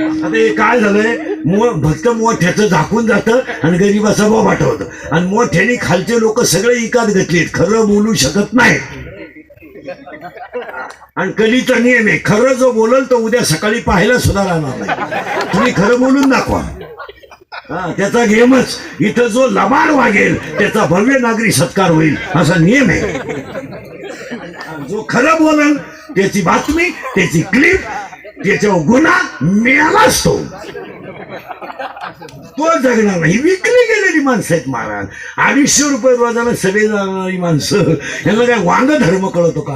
आता हे काय झालंय? मो फक्त मोठ्याचं झाकून जातं आणि गरीबाचा भाव होतं आणि मोठ्याने खालचे लोक सगळे इकात घेतलेत. खरं बोलू शकत नाही. आणि कलीचा नियम आहे खरं जो बोलल तो उद्या सकाळी पाहायला सुद्धा राहणार नाही. तुम्ही खरं बोलून दाखवा. हा त्याचा गेमच. इथं जो लबाड वागेल त्याचा भव्य नागरी सत्कार होईल असा नियम आहे. जो खरं बोलल त्याची बातमी त्याची क्लिप त्याच्या गुन्हा मिळालाच तो तो जगणार नाही. विकली गेलेली माणसं आहेत महाराज. अडीचशे रुपये रोजाला सगळे जाणारी माणसं. यांना काय वांग धर्म कळतो का?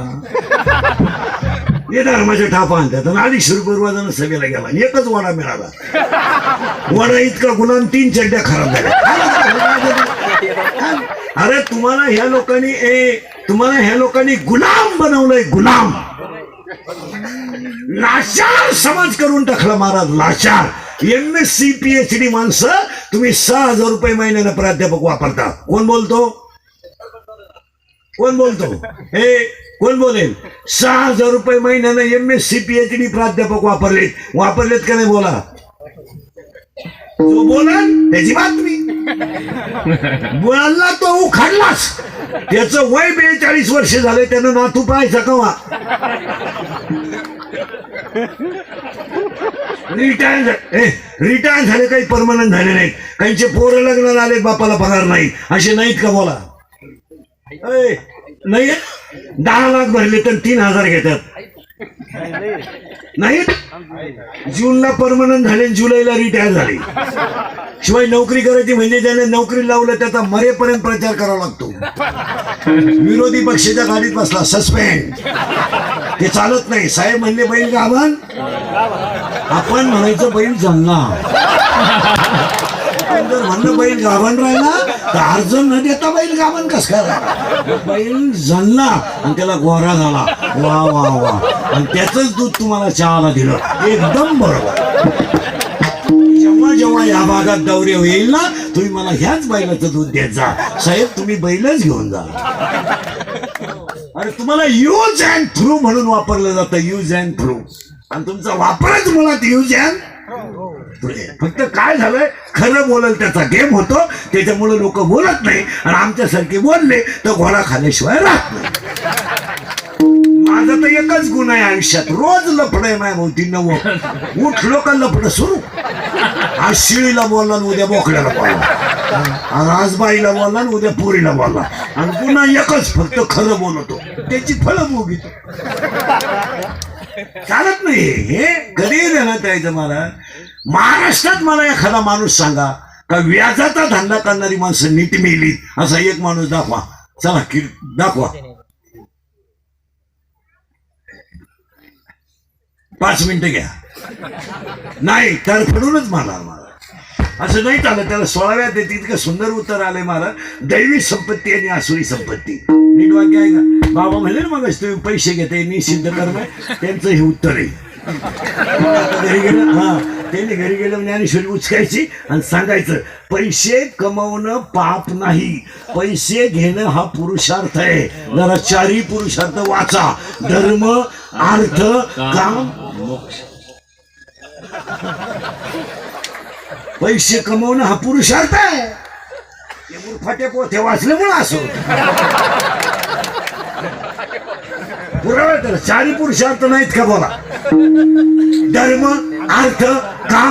हे धर्माच्या ठापा आणतात आणि अडीचशे रुपये रोजानं सभेला गेला एकच वडा मिळाला. वडा इतका गुलाम तीन चड्ड्या खराब झाल्या. अरे तुम्हाला ह्या लोकांनी ए तुम्हाला ह्या लोकांनी गुलाम बनवलंय गुलाम. लाचार समाज करून टाकला महाराज लाचार. M. S. C. P H D माणसं तुम्ही सहा हजार रुपये महिन्याला प्राध्यापक वापरता. कोण बोलतो? कोण बोलतो? हे कोण बोलेल? सहा हजार रुपये महिन्यानं M S C P H D प्राध्यापक वापरलेत. वापरलेत का नाही बोला? जो त्याची त्याची बातमी. बोलला तो उखाडलाच. त्याचं वय बेचाळीस वर्ष झाले त्यानं नातू पाहायचा कवा रिटायर रिटायर झाले काही परमनंट झाले नाहीत. काहींचे पोरं लग्नाला आले बापाला पगार नाही. असे नाहीत का बोला? ए, नाही दहा लाख भरले तर तीन हजार घेतात. नाहीत जूनला परमनंट झाले जुलैला रिटायर झाले. शिवाय नोकरी करायची म्हणजे ज्याने नोकरी लावलं त्याचा मरेपर्यंत प्रचार करावा लागतो. विरोधी पक्षाच्या गाडीत बसला सस्पेंड ते चालत नाही. साहेब म्हणले बैल गाभण आपण म्हणायचं बैल जमला आपण जर म्हणलं बैल गाभण राहिला तर अर्ज न देता बैल गाभण कस करा बैल जणला आणि त्याला गोरा झाला. वा वा वा. आणि त्याच दूध तुम्हाला चहाला दिलं. एकदम बरोबर. जेव्हा जेव्हा या भागात दौरे होईल ना तुम्ही मला ह्याच बैलाचं दूध देत जा. साहेब तुम्ही बैलच घेऊन जा. अरे तुम्हाला यूज अँड थ्रू म्हणून वापरलं जातं. यूज अँड थ्रू आणि तुमचा वापरच मुळात यूज अँड फक्त काय झालंय? खरं बोलल त्याचा गेम होतो. त्याच्यामुळे लोक बोलत नाही. आणि आमच्यासारखे बोलले तर घोडा खाल्ल्याशिवाय राहत नाही. माझा तर एकच गुण आहे आयुष्यात. रोज लफड आहे माझ्या भोवती. नव. उठलो का लफड सुरू. आज शिळीला बोलला उद्या बोकड्याला बोलला. आज आज बाईला बोलला आणि उद्या पुरीला बोलला. आणि पुन्हा एकच फक्त खरं बोलतो. त्याची फळं भोगितो. चालत नाही हे कधी देण्यात यायचं मला? महाराष्ट्रात मला एखादा माणूस सांगा का व्याजाचा धंदा करणारी माणसं नीट मिली? असा एक माणूस दाखवा. चला की दाखवा. पाच मिनिटं घ्या. नाही तरफडूनच मला मला असं नाही चाललं त्याला सोळाव्यात येते इतकं सुंदर उत्तर आलंय मला दैवी संपत्ती आणि आसुरी संपत्ती. नीट वाक्य आहे का? बाबा म्हणले ना मग तुम्ही पैसे घेते निषिद्ध कर्म त्यांचं हे उत्तर आहे. आता घरी गेलं हा. त्यांनी घरी गेलं ज्ञानेश्वरी उचकायची आणि सांगायचं पैसे कमवणं पाप नाही. पैसे घेणं हा पुरुषार्थ आहे. जरा चारी पुरुषार्थ वाचा. धर्म अर्थ काम पैसे कमवणं हा पुरुषार्थ आहे. ते मूर्खाटे पोथे वाचल्यामुळं असो. पुरावा तर चारी पुरुषार्थ नाहीत का बोला? धर्म अर्थ का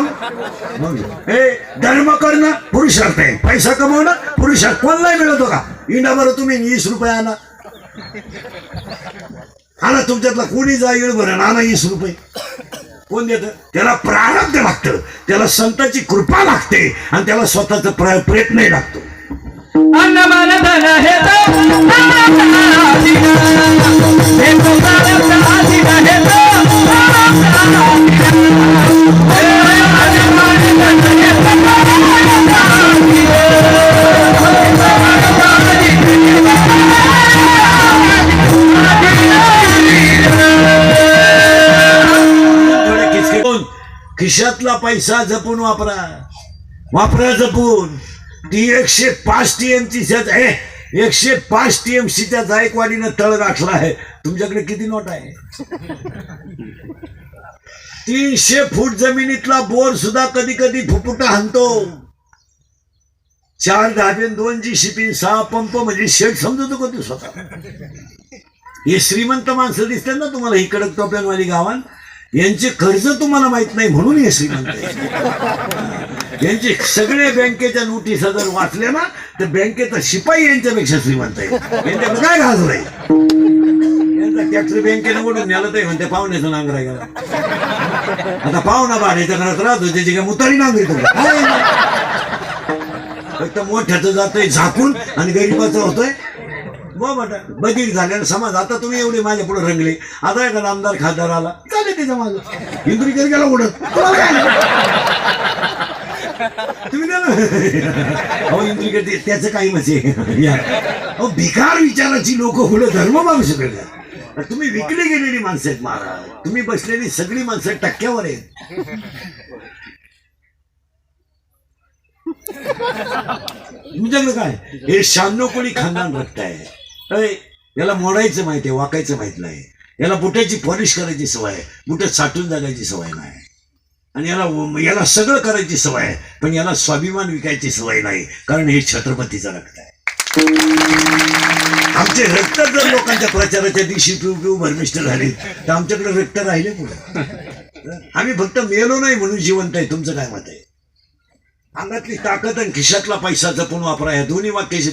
हे धर्म करणं पुरुषार्थ आहे. पैसा कमवणं पुरुषार्थ. कोणलाही मिळतो का? इंडा बरं तुम्ही वीस रुपये आणा. आणा तुमच्यातला कोणी जाईल बरं? आणा वीस रुपये. कोण देत? त्याला प्रारब्ध लागतं. त्याला संतांची कृपा लागते आणि त्याला स्वतःचा प्रयत्नही लागतो. खिशातला पैसा जपून वापरा. वापरा जपून. ती एकशे पाच टीएमची शेत आहे. एकशे पाच टीएमसीच्या जायकवाडीनं तळ गाठला आहे. तुमच्याकडे किती नोट आहे? तीनशे फूट जमिनीतला बोर सुद्धा कधी कधी फुफुटा हाणतो. चार धाबे दोन जी शिपिन सहा पंप म्हणजे शेड समजतो का तू स्वतः. हे श्रीमंत माणसं दिसतात ना तुम्हाला ही कडक टोप्यांवाली गावात? यांचे कर्ज तुम्हाला माहीत नाही म्हणून हे श्रीमंत यांचे सगळे बँकेच्या नोटीस जर वाचल्या ना तर बँकेचा शिपाई यांच्यापेक्षा श्रीमंत आहे. यांच्याकडे काय गाजर आहे? यांचा टॅक्सी बँकेने ओढून नेलं ते म्हणते पाहुण्याचं नांगरा गेला आता पाहुणा भाड्याच्या घरात राहतो त्याची काय मुतारी नांगरी तुला फक्त मोठ्याचं जातोय झाकून आणि गरीबाचं होतोय. बाबा झाले आणि समाज आता तुम्ही एवढे माझ्या पुढे रंगले. आता एखादा आमदार खासदार आला. चालेल त्याच्या माझं इंद्रिकर गेला उडत. तुम्ही अहो इंद्रिकर त्याचं काही म्हणजे अहो भिकार विचाराची लोक पुढे धर्म मागू शकत नाही. तुम्ही विकली गेलेली माणसं आहेत महाराज. तुम्ही बसलेली सगळी माणसं टक्क्यावर आहेत. तुमच्याकडे काय? हे शहाण्णव कोणी खानदान रक्त आहे. अय, याला मोडायचं माहिती आहे वाकायचं माहीत नाही. याला बुट्याची पॉलिश करायची सवय आहे बुटं साठून जगायची सवय नाही. आणि याला याला सगळं करायची सवय आहे पण याला स्वाभिमान विकायची सवय नाही कारण हे छत्रपतीचं रक्त आहे. आमचे रक्त जर लोकांच्या प्रचाराच्या दिवशी पिऊ पिऊ भरमिष्ट झाले तर आमच्याकडे रक्त राहिले पुढे. आम्ही फक्त मेलो नाही म्हणून जिवंत आहे तुमचं काय मत आहे? अंगातली ताकद आणि खिशातला पैसा जपून वापरा या दोन्ही वाक्याशी